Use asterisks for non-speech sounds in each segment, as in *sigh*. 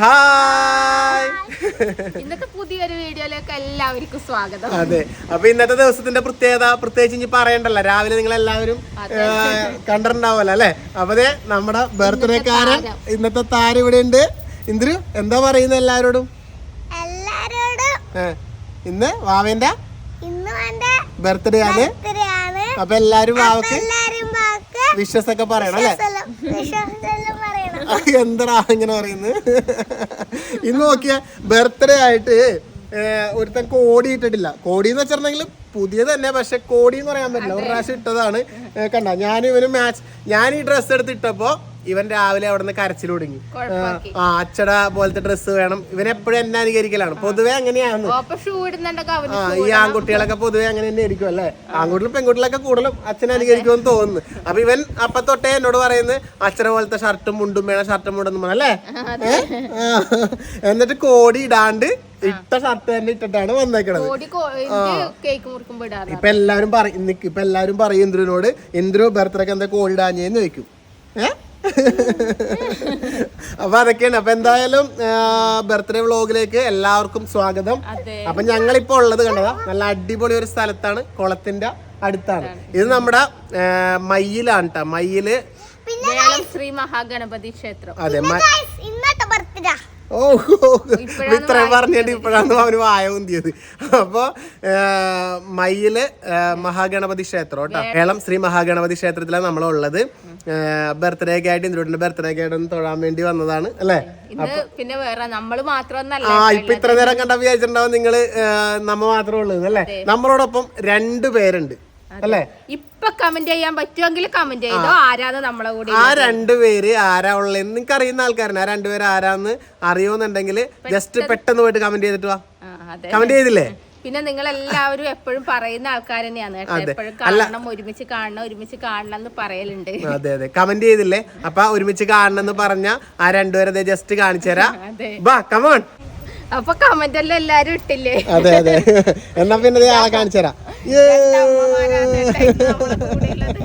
Hi. ഇന്നത്തെ പുതിയൊരു വീഡിയോയിലേക്ക് എല്ലാവർക്കും സ്വാഗതം. അതെ. അപ്പൊ ഇന്നത്തെ ദിവസത്തിന്റെ പ്രത്യേകത പ്രത്യേകിച്ച് ഇനി പറയണ്ടല്ലോ. രാവിലെ നിങ്ങൾ എല്ലാവരും കണ്ടിട്ടുണ്ടാവുമല്ലോ അല്ലെ? അപ്പൊ നമ്മുടെ ബർത്ത്ഡേക്കാരൻ ഇന്നത്തെ താരം ഇവിടെ ഉണ്ട്. ഇന്ദ്രു എന്താ പറയുന്നത് എല്ലാവരോടും? എല്ലാരോടും ഇന്ന് വാവേന്റെ ബർത്ത്ഡേ ആണ് അപ്പൊ എല്ലാരും വാവക്ക് ഒക്കെ പറയണം അല്ലെ? *laughs* എന്താ ഇങ്ങനെ പറയുന്നത്? *laughs* ഇന്ന് നോക്കിയ ബർത്ത്ഡേ ആയിട്ട് ഒരുത്തൻ കോടി ഇട്ടിട്ടില്ല. കോടി എന്ന് വെച്ചിട്ടുണ്ടെങ്കിൽ പുതിയത് തന്നെ പക്ഷെ കോടി എന്ന് പറയാൻ പറ്റില്ല. ഒരു പ്രാവശ്യം ഇട്ടതാണ്. കണ്ട? ഞാൻ ഇവന് മാച്ച് ഞാൻ ഈ ഡ്രസ്സ് എടുത്ത് ഇട്ടപ്പോ ഇവൻ രാവിലെ അവിടെ നിന്ന് കരച്ചിൽ തുടങ്ങി ആ അച്ചട പോലത്തെ ഡ്രസ്സ് വേണം. ഇവൻ എപ്പോഴും എന്നെ അനുകരിക്കലാണ്. പൊതുവെ അങ്ങനെയാണ്. ആ ഈ ആൺകുട്ടികളൊക്കെ പൊതുവെ അങ്ങനെ തന്നെ ആയിരിക്കും അല്ലേ? ആൺകുട്ടികളും പെൺകുട്ടികളൊക്കെ കൂടുതലും അച്ഛനെ അനുകരിക്കുമെന്ന് തോന്നുന്നു. അപ്പൊ ഇവൻ അപ്പൊ തൊട്ടേ എന്നോട് പറയുന്നത് അച്ഛന പോലത്തെ ഷർട്ടും മുണ്ടും വേണം ഷർട്ടും മുണ്ടും വേണം അല്ലേ? എന്നിട്ട് കോടി ഇടാണ്ട് ഇട്ട ഷർട്ട് തന്നെ ഇട്ടിട്ടാണ് വന്നേക്കണത്. ഇപ്പൊ എല്ലാരും പറയും ഇപ്പൊ എല്ലാരും പറയും ഇന്ദ്രനോട് ഇന്ദ്രു ബർത്ത്ഡേക്ക് എന്താ കോടി ഇടാഞ്ഞേന്ന് ചോദിക്കും. ഏ? *laughs* അപ്പൊ അതൊക്കെയാണ്. അപ്പൊ എന്തായാലും ബർത്ത്ഡേ വ്ളോഗിലേക്ക് എല്ലാവർക്കും സ്വാഗതം. അപ്പൊ ഞങ്ങളിപ്പോ ഉള്ളത് കണ്ടതാ നല്ല അടിപൊളി ഒരു സ്ഥലത്താണ് കുളത്തിന്റെ അടുത്താണ്. ഇത് നമ്മുടെ മയിലാണ് മയ്യിലാണ് കേട്ടോ മയ്യിൽ വേളം ശ്രീ മഹാഗണപതി ക്ഷേത്രം. അതെ ഇന്നത്തെ ബർത്ത്ഡേ ഓ ഇത്രയും പറഞ്ഞിട്ട് ഇപ്പോഴാണ് അവന് വായ ഉന്തിയത് അപ്പൊ മയിൽ മഹാഗണപതി ക്ഷേത്രം കേട്ടോ. കേളം ശ്രീ മഹാഗണപതി ക്ഷേത്രത്തിലാണ് നമ്മളുള്ളത്. ബർത്ത്ഡേ ഒക്കെ ആയിട്ട് ഇന്ദ്രൂട്ടിന്റെ ബർത്ത്ഡേ ഒക്കെ ആയിട്ട് ഒന്ന് തൊഴാൻ വേണ്ടി വന്നതാണ് അല്ലേ? പിന്നെ വേറെ നമ്മൾ മാത്രമൊന്നല്ല ആ ഇപ്പൊ ഇത്ര നേരം കണ്ട വിചാരിച്ചിട്ടുണ്ടാവും നിങ്ങൾ നമ്മ മാത്രമേ ഉള്ളൂ അല്ലേ? നമ്മളോടൊപ്പം രണ്ടു പേരുണ്ട്. അല്ലേ? ഇപ്പൊ കമന്റ് ചെയ്യാൻ പറ്റുമെങ്കിൽ കമന്റ് ചെയ്തോ. ആരാന്ന് നമ്മളെ കൂടി ആ രണ്ടുപേര് ആരാ ഉള്ളതെന്ന് നിങ്ങൾക്ക് അറിയുന്ന ആൾക്കാരാണ് ആ രണ്ടുപേര് ആരാന്ന് അറിയുമെന്നുണ്ടെങ്കിൽ ജസ്റ്റ് പെട്ടെന്ന് പോയിട്ട് കമന്റ് ചെയ്തിട്ട് വാ. കമന്റ് ചെയ്തില്ലേ? പിന്നെ നിങ്ങൾ എല്ലാവരും എപ്പോഴും പറയുന്ന ആൾക്കാർ തന്നെയാണ് എപ്പോഴും കാണണം ഒരുമിച്ച് കാണണം ഒരുമിച്ച് കാണണം എന്ന് പറയലുണ്ട് അതെ അതെ. കമന്റ് ചെയ്തില്ലേ? അപ്പൊ ഒരുമിച്ച് കാണണം എന്ന് പറഞ്ഞ ആ രണ്ടുപേരെ ജസ്റ്റ് കാണിച്ചു തരാം അതെ. ബാ കമോൺ അപ്പൊ കമന്റ് എല്ലാം എല്ലാരും ഇട്ടില്ലേ? അതെ അതെ. എന്നാ പിന്നെ ദേ ആളെ കാണിച്ചു തരാം. അമ്മമാരാണ് കേട്ടോ നമ്മളെ കൂടെയുള്ളത്.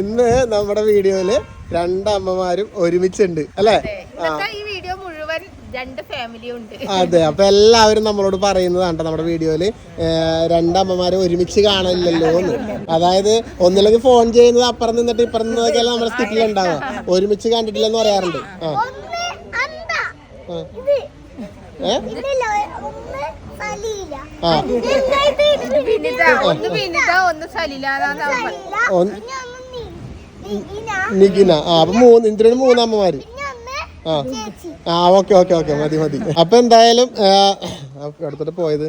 ഇന്ന് നമ്മുടെ വീഡിയോയിൽ രണ്ടമ്മമാരും ഒരുമിച്ചുണ്ട് അല്ലേ? ഇന്നത്തെ ഈ വീഡിയോ മുഴുവൻ രണ്ട് ഫാമിലി ഉണ്ട്. അതെ അപ്പൊ എല്ലാവരും നമ്മളോട് പറയുന്നതാണ് കണ്ടോ നമ്മുടെ വീഡിയോയിൽ. രണ്ടമ്മമാര് ഒരുമിച്ച് കാണില്ലല്ലോ എന്ന്. അതായത് ഒന്നില്ലെങ്കിൽ ഫോൺ ചെയ്യുന്നത് അപ്പുറം നിന്നിട്ട് ഇപ്പുറം നിന്നതൊക്കെയല്ല നമ്മുടെ ഉണ്ടാവുക ഒരുമിച്ച് കണ്ടിട്ടില്ലെന്ന് പറയാറുണ്ട്. ആ. നിഖിന. ആ അപ്പൊ മൂന്ന് ഇന്ദ്രന് മൂന്നമ്മമാര് പിന്നെ ഒന്ന് ആ. ആ ഓക്കെ ഓക്കെ ഓക്കെ മതി മതി. അപ്പൊ എന്തായാലും അടുത്തോട്ട് പോയത്.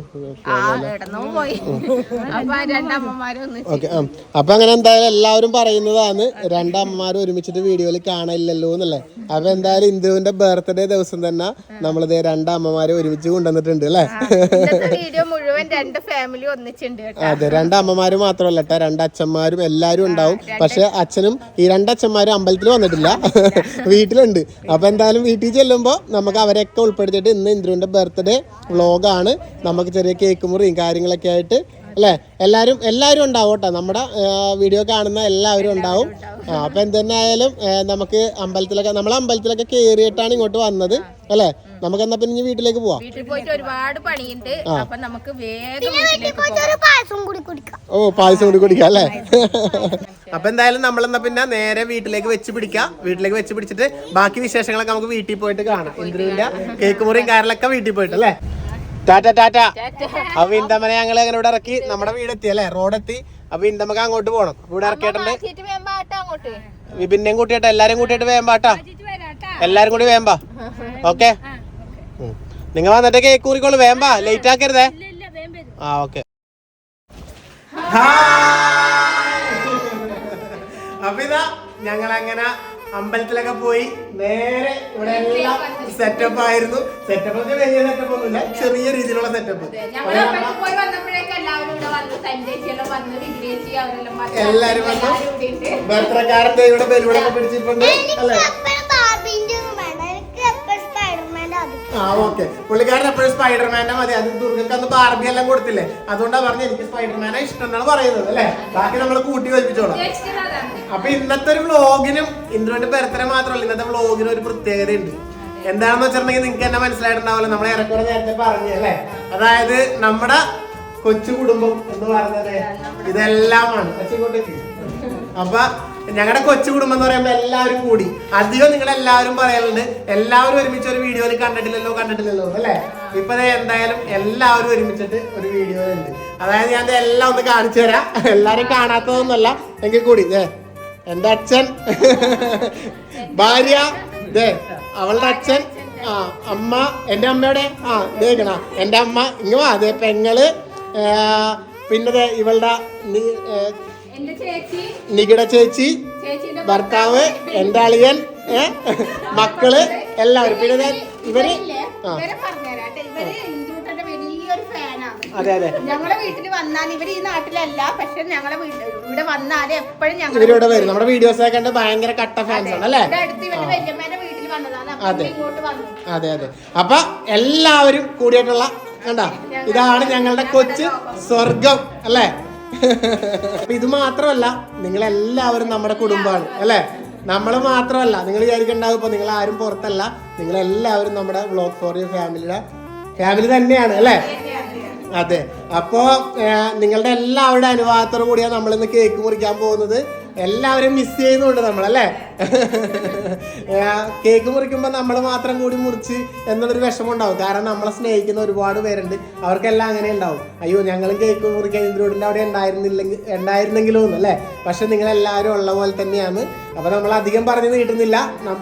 അപ്പൊ അങ്ങനെ എന്തായാലും എല്ലാവരും പറയുന്നതാണ് രണ്ടമ്മമാരും ഒരുമിച്ചിട്ട് വീഡിയോയിൽ കാണാനില്ലല്ലോ എന്നല്ലേ? അപ്പൊ എന്തായാലും ഇന്ദുവിന്റെ ബർത്ത്ഡേ ദിവസം തന്നെ നമ്മളിത് രണ്ടമ്മമാരെ ഒരുമിച്ച് കൊണ്ടുവന്നിട്ടുണ്ട് അല്ലേ? വീഡിയോ മുഴുവൻ രണ്ട് ഫാമിലി ഒന്നിച്ചിട്ടുണ്ട് അതെ രണ്ടമ്മമാര് മാത്രമല്ല കേട്ടോ. രണ്ടച്ഛന്മാരും എല്ലാരും ഉണ്ടാവും. പക്ഷെ അച്ഛനും ഈ രണ്ടച്ഛന്മാരും അമ്പലത്തിൽ വന്നിട്ടില്ല. വീട്ടിലുണ്ട്. അപ്പൊ എന്തായാലും വീട്ടിൽ ചെല്ലുമ്പോൾ നമുക്ക് അവരെയൊക്കെ ഉൾപ്പെടുത്തിയിട്ട് ഇന്ന് ഇന്ദ്രുവിന്റെ ബർത്ത്ഡേ വ്ളോഗാണ് നമുക്ക് ചെറിയ കേക്ക് മുറിയും കാര്യങ്ങളൊക്കെ ആയിട്ട് അല്ലേ? എല്ലാവരും എല്ലാവരും ഉണ്ടാവും കേട്ടോ നമ്മുടെ വീഡിയോ കാണുന്ന എല്ലാവരും ഉണ്ടാവും. ആ അപ്പം എന്തെന്നായാലും നമുക്ക് അമ്പലത്തിലൊക്കെ നമ്മളെ അമ്പലത്തിലൊക്കെ കയറിയിട്ടാണ് ഇങ്ങോട്ട് വന്നത് അല്ലേ? നമുക്ക് എന്നാ പിന്നെ വീട്ടിലേക്ക് പോവാം. വീട്ടിൽ പോയിട്ട് ഒരുപാട് പണിയുണ്ട്. അപ്പൊ നമുക്ക് വേഗം വീട്ടിലേക്ക് പോയിട്ട് ഒരു പായസം കൂടി കുടിക്കാം. ഓ പായസം കൂടി കുടിക്കാം അല്ലേ? അപ്പൊ എന്തായാലും നമ്മൾ എന്നാ പിന്നെ നേരെ വീട്ടിലേക്ക് വെച്ച് പിടിക്കാം. വീട്ടിലേക്ക് വെച്ച് പിടിച്ചിട്ട് ബാക്കി വിശേഷങ്ങളൊക്കെ നമുക്ക് വീട്ടിൽ പോയിട്ട് കാണാം. ഇന്ദ്രുവിന്റെ കേക്ക് മുറിയും കാരലൊക്കെ വീട്ടിൽ പോയിട്ട് അല്ലേ? ടാറ്റ ടാറ്റ. അപ്പൊ ഇന്തമ്മനെ ഞങ്ങൾ അങ്ങനെ ഇവിടെ ഇറക്കി നമ്മുടെ വീടെത്തി അല്ലേ? റോഡെത്തി. അപ്പൊ ഇന്തമ്മക്ക് അങ്ങോട്ട് പോകണം ഇവിടെ ഇറക്കിയിട്ടുണ്ട്. വിപിന്നെയും കൂട്ടിയിട്ട് എല്ലാരും കൂട്ടിയിട്ട് വേമ്പാട്ടാ എല്ലാരും കൂടി വേമ്പാ ഓക്കെ? നിങ്ങൾ വന്നിട്ട് കേക്ക് കൂറിക്കോളൂ. വേമ്പാ ലേറ്റ് ആക്കരുതേ. ആ ഓക്കെ. അപ്പൊ ഇതാ ഞങ്ങൾ അങ്ങനെ അമ്പലത്തിലൊക്കെ പോയി നേരെ ഇവിടെ എല്ലാം സെറ്റപ്പ് ആയിരുന്നു. സെറ്റപ്പ് ഒക്കെ വലിയ സെറ്റപ്പ് ഒന്നുമില്ല ചെറിയ രീതിയിലുള്ള സെറ്റപ്പ് എല്ലാരും വന്നു. ബർത്ത്ഡേക്കാരന്റെ ഇവിടെ ബലൂണൊക്കെ പിടിച്ചിട്ടുണ്ട്. അല്ലേ? ആ ഓക്കെ പുള്ളിക്കാരൻ എപ്പോഴും സ്പൈഡർമാനെ മതി. അത് ദുർഗക്ക് അന്ന് ബാർബി എല്ലാം കൊടുത്തില്ലേ? അതുകൊണ്ടാ പറഞ്ഞ എനിക്ക് സ്പൈഡർമാനെ ഇഷ്ടം എന്നാണ് പറയുന്നത് അല്ലെ? ബാക്കി നമ്മൾ കൂട്ടി വലിപ്പിച്ചോളാം. അപ്പൊ ഇന്നത്തെ ഒരു വ്ളോഗിനും ഇന്ദ്രന്റെ ബർത്ത്ഡേ മാത്രമല്ല ഇന്നത്തെ വ്ളോഗിനും ഒരു പ്രത്യേകത ഉണ്ട് എന്താണെന്ന് വെച്ചിട്ടുണ്ടെങ്കിൽ നിങ്ങൾക്ക് തന്നെ മനസ്സിലായിട്ടുണ്ടാവില്ല നമ്മളെ ഇറക്കുറ നേരത്തെ പറഞ്ഞു അല്ലേ? അതായത് നമ്മുടെ കൊച്ചു കുടുംബം എന്ന് പറയുന്നത് ഇതെല്ലാമാണ്. അപ്പൊ ഞങ്ങളുടെ കൊച്ചു കുടുംബം എന്ന് പറയുമ്പോൾ എല്ലാവരും കൂടി. അധികം നിങ്ങൾ എല്ലാവരും പറയാറുണ്ട് എല്ലാവരും ഒരുമിച്ച് ഒരു വീഡിയോയിൽ കണ്ടിട്ടില്ലല്ലോ കണ്ടിട്ടില്ലല്ലോ അല്ലേ? ഇപ്പൊ എന്തായാലും എല്ലാവരും ഒരുമിച്ചിട്ട് ഒരു വീഡിയോ ഉണ്ട്. അതായത് ഞാൻ എല്ലാം ഒന്ന് കാണിച്ചു തരാം. എല്ലാരും കാണാത്തതൊന്നുമല്ല എങ്കിൽ കൂടി ദേ എന്റെ അച്ഛൻ ഭാര്യ അവളുടെ അച്ഛൻ ആ അമ്മ എന്റെ അമ്മയുടെ ആ ഇതേക്കണ എന്റെ അമ്മ ഇങ്ങ അതെ പെങ്ങൾ പിന്നെ ഇവളുടെ നികിട ചേച്ചി ഭർത്താവ് എന്റെ അളിയൻ മക്കൾ എല്ലാവരും. പിന്നെ ഇവർ ഇവരെ. ഇവർ അതെ അതെ. ഞങ്ങളെ വീട്ടിൽ വന്നാൽ ഇവർ ഈ നാട്ടിലല്ല പക്ഷെ ഞങ്ങളെ ഇവിടെ വന്നാൽ എപ്പോഴും ഞങ്ങൾ ഇവരിവിടെ വരും. നമ്മുടെ വീഡിയോസ് ഒക്കെ കണ്ട് ഭയങ്കര കട്ട ഫാൻസ് ആണ് അല്ലേ? അടുത്ത് ഇവരുടെ വല്യമ്മേന്റെ വീട്ടിൽ വന്നതാണ്. അതെ. അതെ അതെ. അപ്പൊ എല്ലാവരും കൂടിയിട്ടുള്ള കണ്ട? ഇതാണ് ഞങ്ങളുടെ കൊച്ചു സ്വർഗം അല്ലേ? ഇത് മാത്രമല്ല നിങ്ങൾ എല്ലാവരും നമ്മുടെ കുടുംബമാണ് അല്ലേ? നമ്മൾ മാത്രമല്ല നിങ്ങൾ വിചാരിക്കണ്ടാവും നിങ്ങൾ ആരും പുറത്തല്ല. നിങ്ങൾ എല്ലാവരും നമ്മുടെ ബ്ലോക്ക് ഫോർ യു ഫാമിലിയുടെ ഫാമിലി തന്നെയാണ് അല്ലേ? അതെ. അപ്പോ നിങ്ങളുടെ എല്ലാവരുടെ അനുവാദത്തോടു കൂടിയാണ് നമ്മൾ ഇന്ന് കേക്ക് മുറിക്കാൻ പോകുന്നത്. എല്ലാവരും മിസ് ചെയ്യുന്നുണ്ട് നമ്മളല്ലേ? കേക്ക് മുറിക്കുമ്പോൾ നമ്മൾ മാത്രം കൂടി മുറിച്ച് എന്നുള്ളൊരു വിഷമം ഉണ്ടാവും കാരണം നമ്മളെ സ്നേഹിക്കുന്ന ഒരുപാട് പേരുണ്ട്. അവർക്കെല്ലാം അങ്ങനെ ഉണ്ടാവും അയ്യോ ഞങ്ങളും കേക്ക് മുറിക്കാൻ ഇന്ത്യയോടിന്റെ അവിടെ ഉണ്ടായിരുന്നില്ലെങ്കിൽ ഉണ്ടായിരുന്നെങ്കിലോ അല്ലേ? പക്ഷെ നിങ്ങളെല്ലാവരും ഉള്ള പോലെ തന്നെയാണ്. അപ്പോൾ നമ്മൾ അധികം പറഞ്ഞു നീട്ടുന്നില്ല.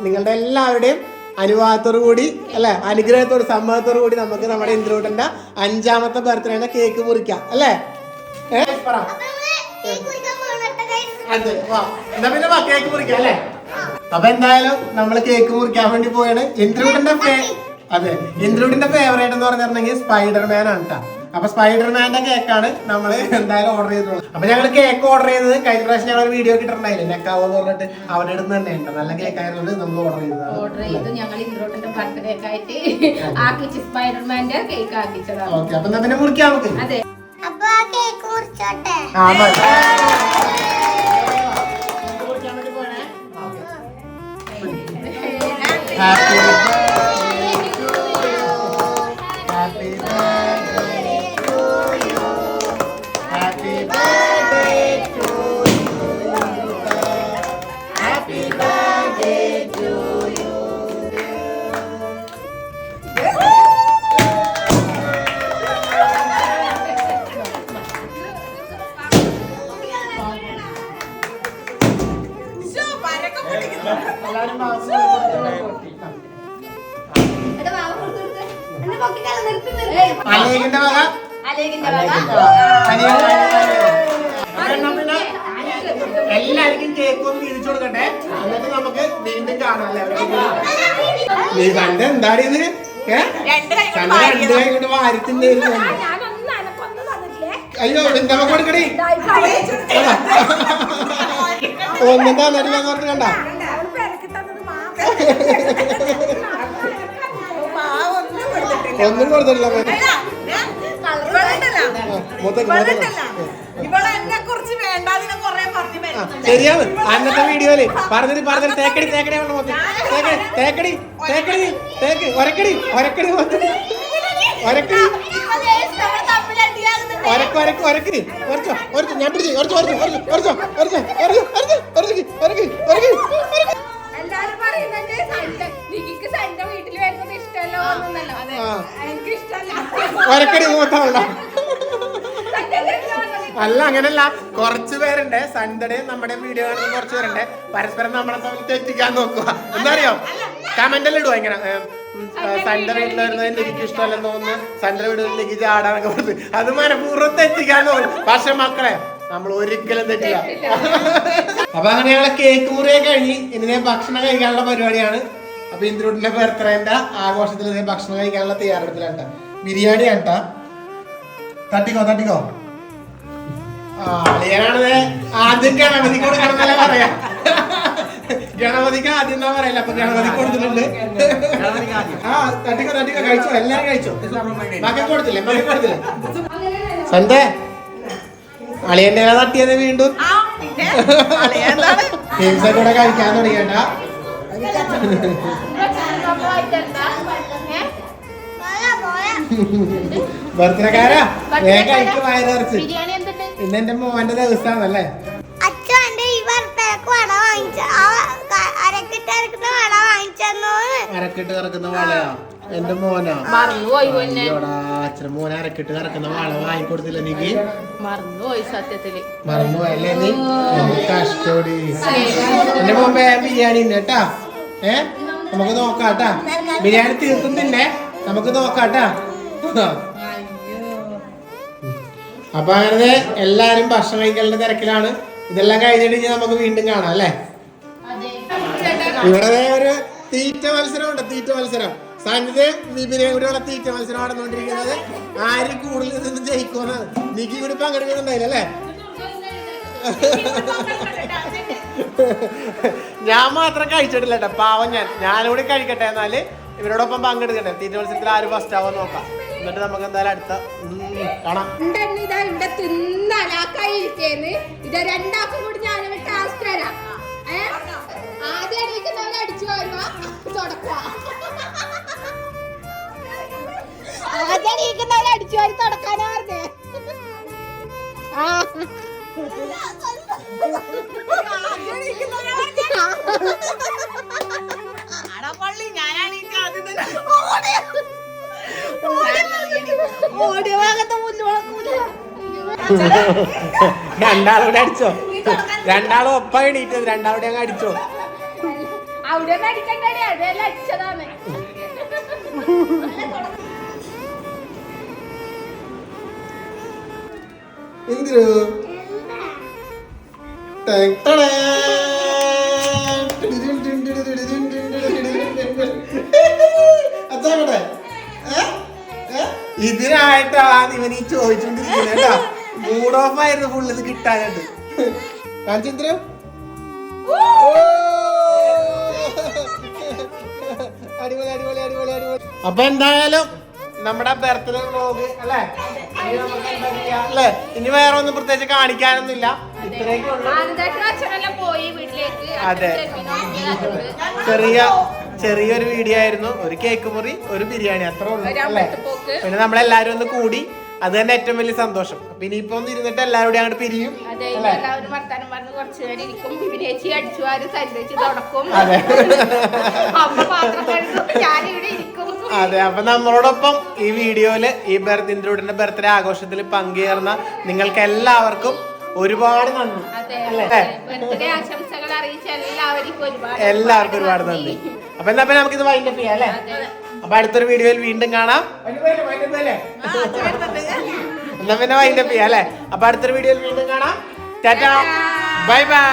നിങ്ങളുടെ എല്ലാവരുടെയും അനുവാദത്തോടു കൂടി അല്ലെ? അനുഗ്രഹത്തോട് സമ്മതത്തോടു കൂടി നമുക്ക് നമ്മുടെ ഇന്ദ്രൂട്ടന്റെ അഞ്ചാമത്തെ ബർത്ത്ഡേന്റെ കേക്ക് മുറിക്കാം അല്ലേ? ഏ? പറ. അതെ. വാ. എന്നാ പിന്നെ വാ കേക്ക് മുറിക്കാം അല്ലേ? അപ്പൊ എന്തായാലും നമ്മൾ കേക്ക് മുറിക്കാൻ വേണ്ടി പോയാണ് ഇന്ദ്രൂട്ടിന്റെ അതെ ഇന്ദ്രൂട്ടിന്റെ ഫേവറേറ്റ് എന്ന് പറഞ്ഞിരുന്നെങ്കിൽ സ്പൈഡർമാൻ ആണ് കേട്ടോ അപ്പൊ സ്പൈഡർമാന്റെ കേക്കാണ് നമ്മൾ എന്തായാലും ഓർഡർ ചെയ്തിട്ടുള്ളത്. അപ്പൊ ഞങ്ങൾ കേക്ക് ഓർഡർ ചെയ്തത് കഴിഞ്ഞ പ്രാവശ്യം ഞങ്ങൾ വീഡിയോ കിട്ടിട്ടുണ്ടായില്ലേ നെക്കാവോ എന്ന് പറഞ്ഞിട്ട് അവരുടെ അടുത്ത് തന്നെ ഉണ്ട് നല്ല കേക്ക് ആയതുകൊണ്ട് നമ്മൾ ഓർഡർ ചെയ്തത് ഓർഡർ ചെയ്തു. ഞങ്ങൾ ഇന്ദ്രോട്ടിന്റെ ബർത്ത്ഡേ ആയിട്ട് ആക്കിച്ച് സ്പൈഡർമാന്റെ കേക്ക് ആക്കിച്ചതാണ്. ഓക്കെ അപ്പൊ എന്നാ പിന്നെ മുറിക്കാം നമുക്ക്. അതെ. അപ്പൊ ആ കേക്ക് മുറിച്ചോട്ടെ. ആ Happy birthday അലേഖിന്റെ വക എല്ലാവർക്കും കേക്കും വീതിച്ചു കൊടുക്കട്ടെ എന്നിട്ട് നമുക്ക് വീണ്ടും കാണാമല്ലേ നീ കണ്ട എന്താടി ഇത് കൊണ്ട് വാരിക്കുന്നേരുന്നു അയ്യോ എന്റെ കൊടുക്കണേ ഒന്നും തന്നിട്ടില്ല എന്ന് ഒന്നും കൊടുത്തില്ല ശരിയാണ്. അന്നത്തെ വീഡിയോയിൽ പറഞ്ഞിട്ട് പറഞ്ഞിട്ട് തേക്കടി തേക്കടി തേക്കടി തേക്കടി തേക്കടി തേക്ക് ഒരക്കടി ഒരക്കടി ഒരക്കടി. ഒരക്ക് ഒരക്ക് ഒരക്ക്. ഒരച്ചോ ഒരച്ചോ. ഞാൻ പിടിച്ചു ഒരച്ചോ ഒരച്ചോ ഒരച്ചോ ഒരച്ചോ ഒരച്ചോ ഒരച്ചോ ഒരച്ചോ ഒരച്ചോ ഒരച്ചോ ഒരച്ചോ ഒരക്ക്. ഒരക്കടി മൊത്തമുള്ള അല്ല അങ്ങനല്ല കുറച്ച് പേരുണ്ട്. സൺഡേ നമ്മുടെ വീഡിയോ കാണുന്ന കുറച്ച് പേരുണ്ട്. പരസ്പരം നമ്മളെ തമ്മിൽ തെറ്റിക്കാൻ നോക്കുക. എന്താറിയോ കമന്റ് കമന്റിൽ ഇടുക ഇങ്ങനെ. സൺഡേ വീട്ടിൽ വരുന്നത് എനിക്ക് ഇഷ്ടമല്ലെന്ന് തോന്നുന്നു. സൺഡേ വീടുകളിലേക്ക് ചാടാനൊക്കെ പറഞ്ഞ്. അത് മനഃപൂർവം തെറ്റിക്കാൻ തോന്നും. പക്ഷെ മക്കളെ നമ്മൾ ഒരിക്കലും തെറ്റില്ല. അപ്പൊ അങ്ങനെ ഞങ്ങളെ കേക്ക് മുറിയെ കഴിഞ്ഞ് ഇനി ഭക്ഷണം കഴിക്കാനുള്ള പരിപാടിയാണ്. അപ്പൊ ഇന്ദ്രൂട്ടിന്റെ ബർത്ത്ഡേന്റെ ആഘോഷത്തിൽ ഭക്ഷണം കഴിക്കാനുള്ള തയ്യാറെടുപ്പിലാണ് ബിരിയാണി ആട്ടാ തട്ടിക്കോ തട്ടിക്കോ? ആ അളിയനാണത് ആദ്യം ഗണപതി കൊടുക്കണമെന്നല്ല പറയാ. ഗണപതിക്ക് ആദ്യം എന്നാ പറയല? അപ്പൊ ഗണപതി കൊടുത്തിട്ടുണ്ട്. ആ തട്ടിക്കോ തട്ടിക്കോ കഴിച്ചോ എല്ലാരും കഴിച്ചോ. മകൻ കൊടുത്തില്ലേ മകൻ കൊടുത്തില്ലേ? സന്തേ അളിയന്റെ തട്ടിയത് വീണ്ടും? കൂടെ കഴിക്കാൻ തുടങ്ങിയേട്ട. ഭർത്തനക്കാരാ വേഗം കഴിക്കും വയറിറച്ച് ഇന്ന് എന്റെ മോന്റെ ദിവസമാണല്ലേ അരക്കിട്ട് കറക്കുന്ന വളയോ എന്റെ മോനോ? പിന്നെ. പൊന്നെ മോനാരെ കിട്ട് അരക്കിട്ട് കറക്കുന്ന വള വാങ്ങിക്കൊടുത്തില്ല നീക്ക്. മറന്നുപോയി സത്യത്തിൽ. മറന്നുപോയല്ലേ നീ? കഷ്ടോടി. എന്റെ വേഗം ബിരിയാണി ഉണ്ട് കേട്ടാ ഏ? നമുക്ക് നോക്കാട്ടാ. ബിരിയാണി തീർത്തും തിന്നെ നമുക്ക് നോക്കാട്ടാ. അപ്പൊ അങ്ങനെ എല്ലാരും ഭക്ഷണം കഴിക്കലിന്റെ തിരക്കിലാണ്. ഇതെല്ലാം കഴിഞ്ഞിട്ട് ഇനി നമുക്ക് വീണ്ടും കാണാം അല്ലേ? ഇവിടെ ഒരു തീറ്റ മത്സരം ഉണ്ട് തീറ്റ മത്സരം. സാന്നിധ്യം വിപിനെയും കൂടിയുള്ള തീറ്റ മത്സരം നടന്നുകൊണ്ടിരിക്കുന്നത്. ആര് കൂടുതൽ നിന്ന് ജയിക്കുമെന്ന് നീക്കി കൂടി പങ്കെടുക്കുന്നുണ്ടായില്ല അല്ലേ? ഞാൻ മാത്രം കഴിച്ചിട്ടില്ല കേട്ടോ. പാവം ഞാൻ. ഞാനിവിടെ കഴിക്കട്ടെ എന്നാൽ ഇവരോടൊപ്പം പങ്കെടുക്കട്ടെ. തീറ്റ മത്സരത്തിൽ ആര് ഫസ്റ്റ് ആവാൻ നോക്കാം. എന്നിട്ട് നമുക്ക് എന്തായാലും അടുത്ത ഇവിടെ കൂടി ഞാൻ ടാസ്ക് തരാം? ആദ്യം എണീക്കുന്നവരെ അടിച്ചു വരുമ്പോ തുടക്കുക എണീക്കുന്നവരെ അടിച്ചു വാരി തുടക്കാനാ പറഞ്ഞേ. ആ. പള്ളി ഞാനാണ് ആദ്യം തന്നെ ഓടിയ ഭാഗത്ത് മുന്നോക്കൂല രണ്ടാളൂടെ അടിച്ചോ. രണ്ടാളും ഒപ്പം എണീറ്റത് രണ്ടാളൂടെ അങ്ങ് അടിച്ചോ. അവിടെ അടിക്കണ്ടേ അതെല്ലാം അടിച്ചതാണ്. എന്തിരു അച്ഛാടെ ഇതിനായിട്ടാണ് ഇവൻ ഈ ചോദിച്ചോണ്ടിരിക്കുന്നത് കേട്ടോ. മൂഡ് ഓഫ് ആയിരുന്നു ഫുള്ള് ഇത് കിട്ടാനായിട്ട്. കാഞ്ചന്ദ്ര അടിപൊളി അടിപൊളി അടിപൊളി അടിപൊളി. അപ്പൊ എന്തായാലും നമ്മുടെ ബർത്ത്ഡേ വ്ലോഗ് അല്ലേ? അല്ലേ? ഇനി വേറെ ഒന്നും പ്രത്യേകിച്ച് കാണിക്കാനൊന്നുമില്ല. അതെ. ചെറിയ ചെറിയ ചെറിയൊരു വീഡിയോ ആയിരുന്നു. ഒരു കേക്ക് മുറി ഒരു ബിരിയാണി. അത്രേ ഉള്ളു. അല്ലേ? പിന്നെ നമ്മളെല്ലാരും ഒന്ന് കൂടി അത് തന്നെ ഏറ്റവും വലിയ സന്തോഷം. അപ്പൊ ഇനിയിപ്പോ ഒന്ന് ഇരുന്നിട്ട് എല്ലാവരും അങ്ങോട്ട് പിരിയും. എല്ലാവരും വർത്താനം പറഞ്ഞ് കുറച്ചു നേരം ഇരിക്കും. വിനേച്ചി അടിച്ചു വാരി സരിതേച്ച് തുടക്കും. *laughs* ഞാനിവിടെ ഇരിക്കും. അതെ അപ്പൊ നമ്മളോടൊപ്പം ഈ വീഡിയോയിൽ ഈ ബർത്ത് ബർത്തിന്റെ ബർത്ത്ഡേ ആഘോഷത്തിൽ പങ്കുചേർന്ന നിങ്ങൾക്ക് എല്ലാവർക്കും ഒരുപാട് നന്ദി. എല്ലാവർക്കും ഒരുപാട് എല്ലാവർക്കും ഒരുപാട് നന്ദി. അപ്പൊ എന്നാ നമുക്ക് ഇത് വൈൻഡപ്പ് ചെയ്യാം അല്ലേ? അപ്പൊ അടുത്തൊരു വീഡിയോയിൽ വീണ്ടും കാണാം. എന്നാ പിന്നെ വൈൻഡപ്പ് ചെയ്യാം അല്ലേ? അപ്പൊ അടുത്തൊരു വീഡിയോയിൽ വീണ്ടും കാണാം. ടാറ്റാ. Bye bye.